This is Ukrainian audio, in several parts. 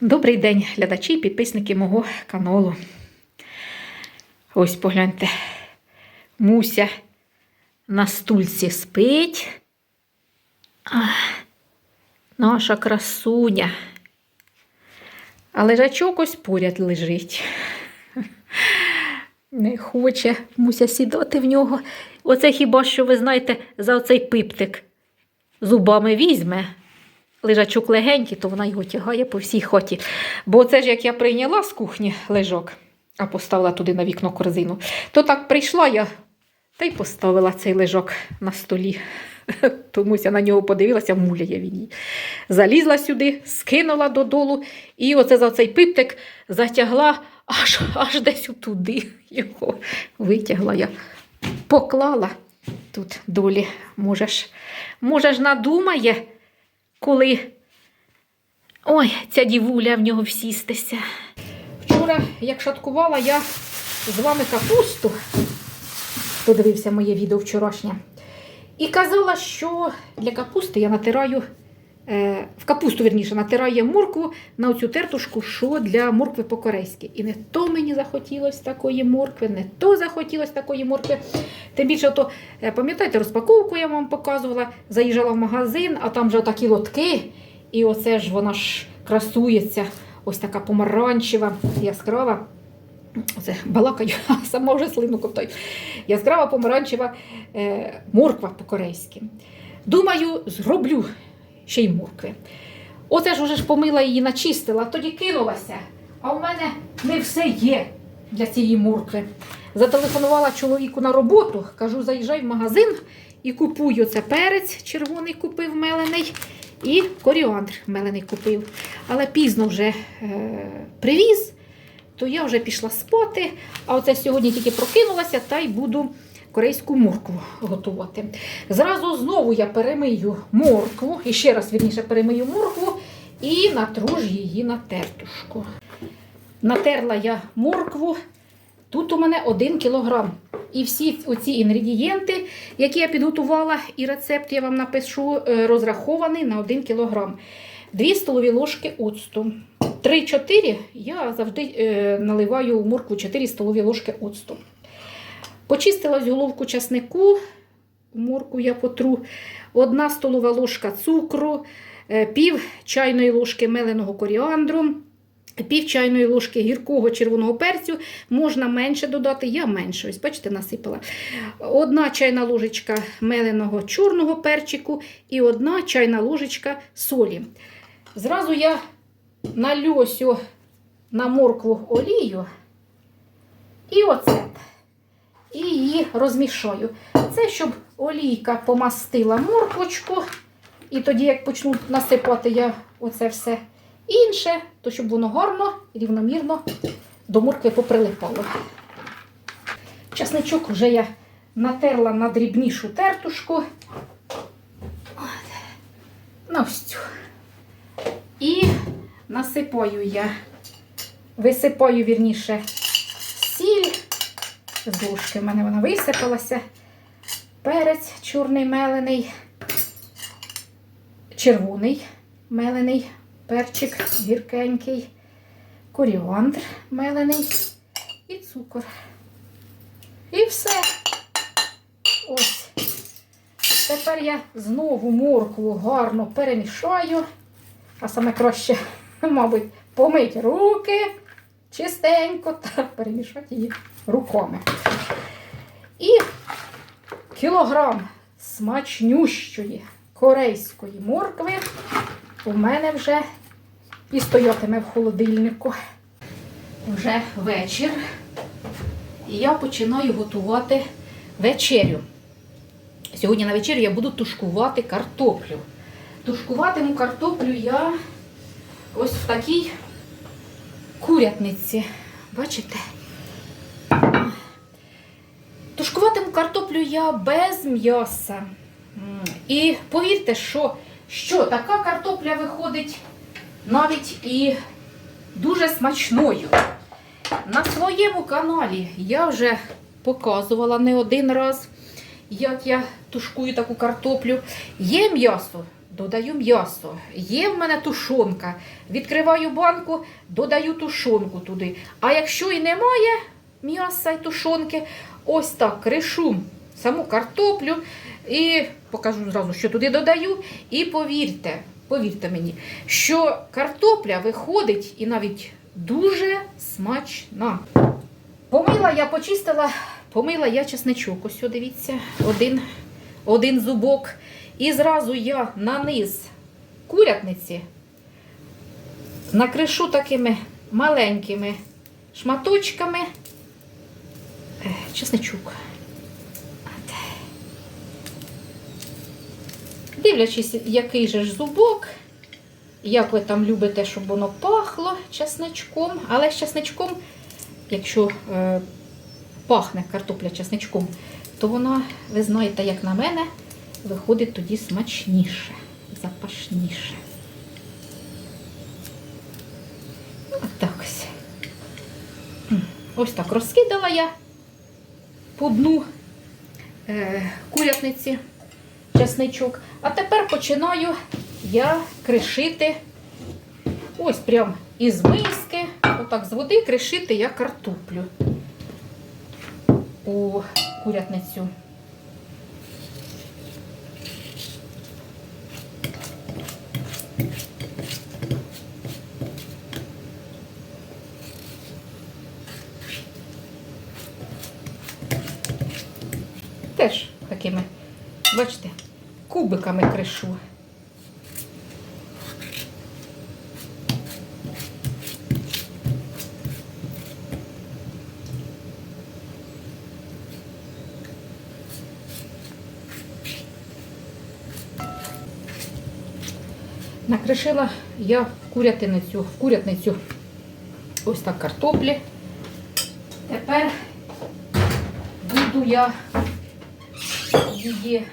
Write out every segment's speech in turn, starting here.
Добрий день, глядачі і підписники мого каналу. Ось погляньте, Муся на стульці спить. Наша красуня. А лежачок ось поряд лежить. Не хоче Муся сідати в нього. Оце хіба що, ви знаєте, за оцей пиптик зубами візьме. Лежачок легенький, то вона його тягає по всій хаті. Бо це ж як я прийняла з кухні лежок, а поставила туди на вікно корзину, то так прийшла я та й поставила цей лежок на столі. Томусь я на нього подивилася, муляє він її. Залізла сюди, скинула додолу, і оце за цей пиптик затягла аж, аж десь туди його витягла я. Поклала тут долі. Може ж, може ж надумає, коли ой, ця дівуля в нього всістися. Вчора, як шаткувала я з вами капусту, хто дивився моє відео вчорашнє, і казала, що для капусти я натираю, в капусту, верніше, натираю моркву на оцю тертушку, що для моркви по-корейськи. І не то мені захотілося такої моркви, не то захотілося такої моркви. Тим більше, то, е, пам'ятаєте, розпаковку я вам показувала, заїжджала в магазин, а там вже такі лотки, і оце ж вона ж красується, ось така помаранчева, яскрава. Оце балакаю, сама вже слину ковтаю. Яскрава помаранчева е, морква по-корейськи. Думаю, зроблю ще й моркви. Оце ж уже ж помила її, начистила, тоді кинулася. А в мене не все є для цієї моркви. Зателефонувала чоловіку на роботу, кажу, заїжджай в магазин і купую це перець червоний купив мелений і коріандр мелений купив. Але пізно вже е, привіз, то я вже пішла спати. А оце сьогодні тільки прокинулася та й буду корейську моркву готувати. Зразу знову я перемию моркву, і ще раз вірніше перемию моркву і натру ж її на тертушку. Натерла я моркву. Тут у мене 1 кілограм. І всі оці інгредієнти, які я підготувала, і рецепт я вам напишу, е, розрахований на 1 кілограм. 2 столові ложки оцту. 3-4 я завжди е, наливаю в моркву 4 столові ложки оцту. Почистила з головку часнику, морку я потру, 1 столова ложка цукру, е, пів чайної ложки меленого коріандру, пів чайної ложки гіркого червоного перцю. Можна менше додати, я менше. Ось, бачите, насипала. Одна чайна ложечка меленого чорного перчику і одна чайна ложечка солі. Зразу я налю ось на моркву олію і оцет. І її розмішаю. Це щоб олійка помастила морквочку. І тоді, як почну насипати я оце все інше, то щоб воно гарно і рівномірно до моркви поприлипало. Часничок вже я натерла на дрібнішу тертушку. На ось. І насипаю я, висипаю вірніше сіль. З ложки в мене вона висипалася. Перець чорний мелений, червоний мелений, перчик гіркенький, коріандр мелений і цукор. І все. Ось. Тепер я знову моркву гарно перемішаю, а саме краще, мабуть, помить руки чистенько та перемішати її руками. І кілограм смачнющої корейської моркви у мене вже і стоятиме в холодильнику. Вже вечір. І я починаю готувати вечерю. Сьогодні на вечерю я буду тушкувати картоплю. Тушкуватиму картоплю я ось в такій курятниці. Бачите? Тушкуватиму картоплю я без м'яса. І повірте, що, що така картопля виходить навіть і дуже смачною. На своєму каналі я вже показувала не один раз, як я тушкую таку картоплю. Є м'ясо додаю м'ясо. Є в мене тушонка. Відкриваю банку, додаю тушонку туди. А якщо і немає м'яса і тушонки, ось так кришу саму картоплю і покажу зразу, що туди додаю. І повірте, повірте мені, що картопля виходить і навіть дуже смачна. Помила я, почистила, помила я чесничок. Ось, дивіться, один, один зубок. І зразу я на низ курятниці накришу такими маленькими шматочками чесничок. От. Дивлячись, який же ж зубок, як ви там любите, щоб воно пахло чесничком, але з чесничком, якщо е, пахне картопля чесничком, то вона, ви знаєте, як на мене, виходить тоді смачніше, запашніше. От так ось. Ось так розкидала я по дну е, курятниці чесничок. А тепер починаю я кришити ось прям із миски, отак з води кришити я картоплю у курятницю. Теж такими, бачите, кубиками кришу. Накришила я в курятиницю, в курятницю ось так картоплі. Тепер буду я її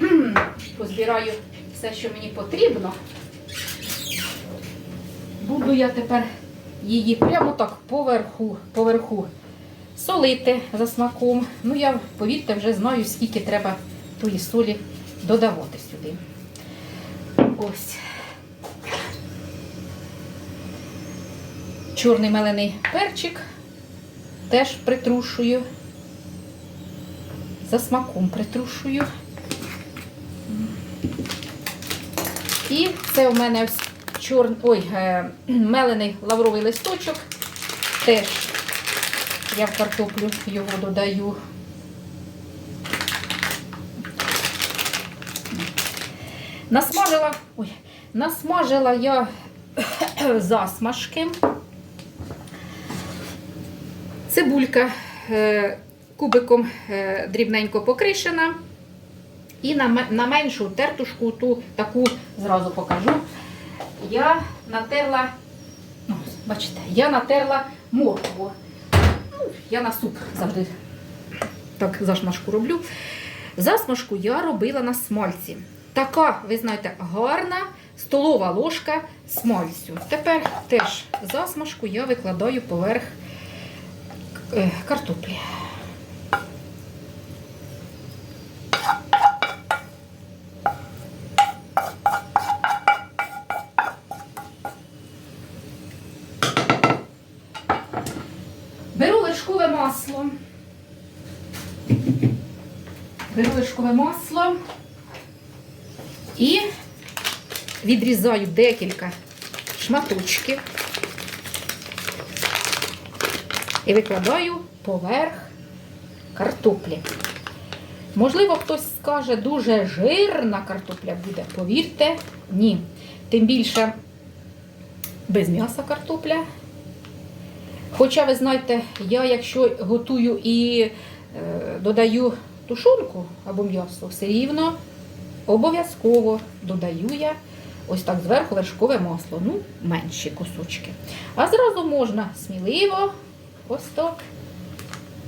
позбираю все, що мені потрібно. Буду я тепер її прямо так поверху, поверху солити за смаком. Ну, я, повірте, вже знаю, скільки треба тої солі додавати сюди. Ось. Чорний мелений перчик теж притрушую. За смаком притрушую. І це у мене чор... Ой, е, мелений лавровий листочок. Теж я в картоплю його додаю. Насмажила, ой, насмажила я засмажки. Цибулька е, кубиком е, дрібненько покришена. І на, меншу тертушку, ту таку зразу покажу. Я натерла, ну, бачите, я натерла моркву. Ну, я на суп завжди так засмажку роблю. Засмажку я робила на смальці. Така, ви знаєте, гарна столова ложка смальцю. Тепер теж засмажку я викладаю поверх е, картоплі. Беру вершкове масло. Беру вершкове масло і відрізаю декілька шматочків і викладаю поверх картоплі. Можливо, хтось скаже, дуже жирна картопля буде. Повірте, ні. Тим більше без м'яса картопля. Хоча, ви знаєте, я якщо готую і е, додаю тушонку або м'ясо, все рівно обов'язково додаю я ось так зверху вершкове масло, ну, менші кусочки. А зразу можна сміливо ось так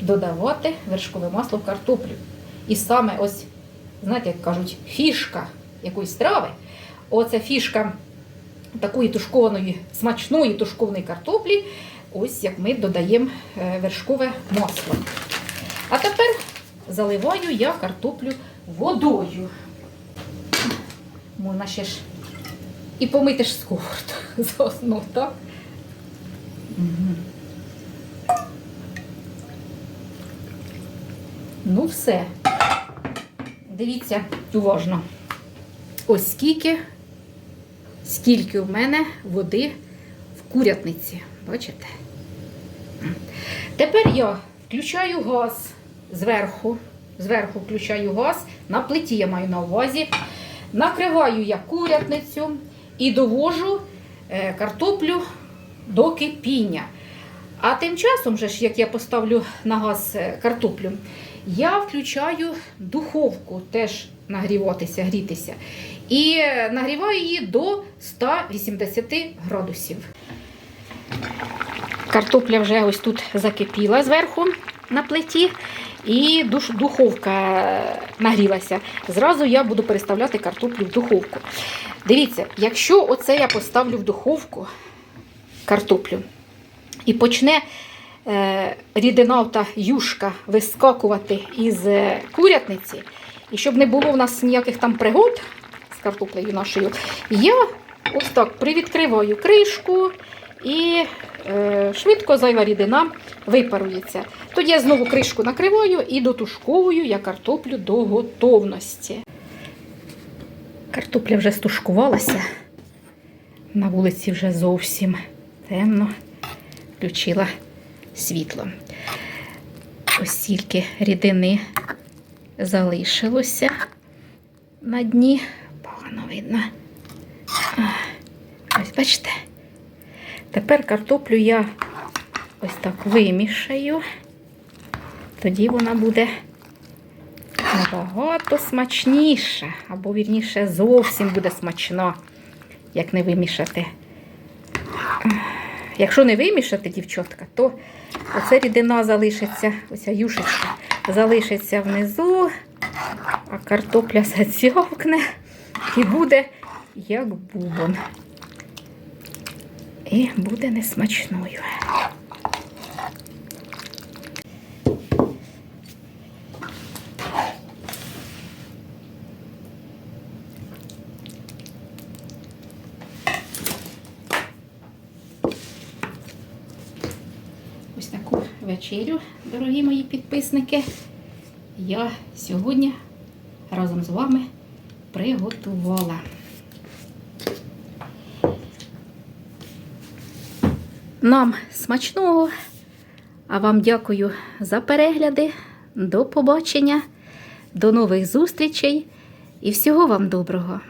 додавати вершкове масло в картоплю. І саме ось, знаєте, як кажуть, фішка якоїсь страви, оце фішка такої тушкованої, смачної тушкованої картоплі, ось як ми додаємо е, вершкове масло. А тепер заливаю я картоплю водою. Можна ще ж і помити ж сковорду заодно, так? Ну, все. Дивіться уважно. Ось скільки, скільки в мене води в курятниці. Бачите? Тепер я включаю газ зверху. Зверху включаю газ. На плиті я маю на увазі. Накриваю я курятницю і довожу е, картоплю до кипіння. А тим часом, же ж, як я поставлю на газ е, картоплю, я включаю духовку теж нагріватися, грітися. І е, нагріваю її до 180 градусів. Картопля вже ось тут закипіла зверху на плиті, і духовка нагрілася. Зразу я буду переставляти картоплю в духовку. Дивіться, якщо оце я поставлю в духовку картоплю і почне е, рідина та юшка вискакувати із е, курятниці, і щоб не було в нас ніяких там пригод з картоплею нашою, я ось так привідкриваю кришку і швидко зайва рідина випарується. Тоді я знову кришку накриваю і дотушковую я картоплю до готовності. Картопля вже стушкувалася. На вулиці вже зовсім темно. Включила світло. Ось стільки рідини залишилося на дні. Погано видно. Ось бачите. Тепер картоплю я ось так вимішаю. Тоді вона буде набагато смачніша, або вірніше зовсім буде смачна, як не вимішати. Якщо не вимішати, дівчатка, то оця рідина залишиться, оця юшечка залишиться внизу, а картопля зацьовкне і буде як бубон. І буде несмачною. Ось таку вечерю, дорогі мої підписники, я сьогодні разом з вами приготувала. Нам смачного, а вам дякую за перегляди. До побачення, до нових зустрічей і всього вам доброго!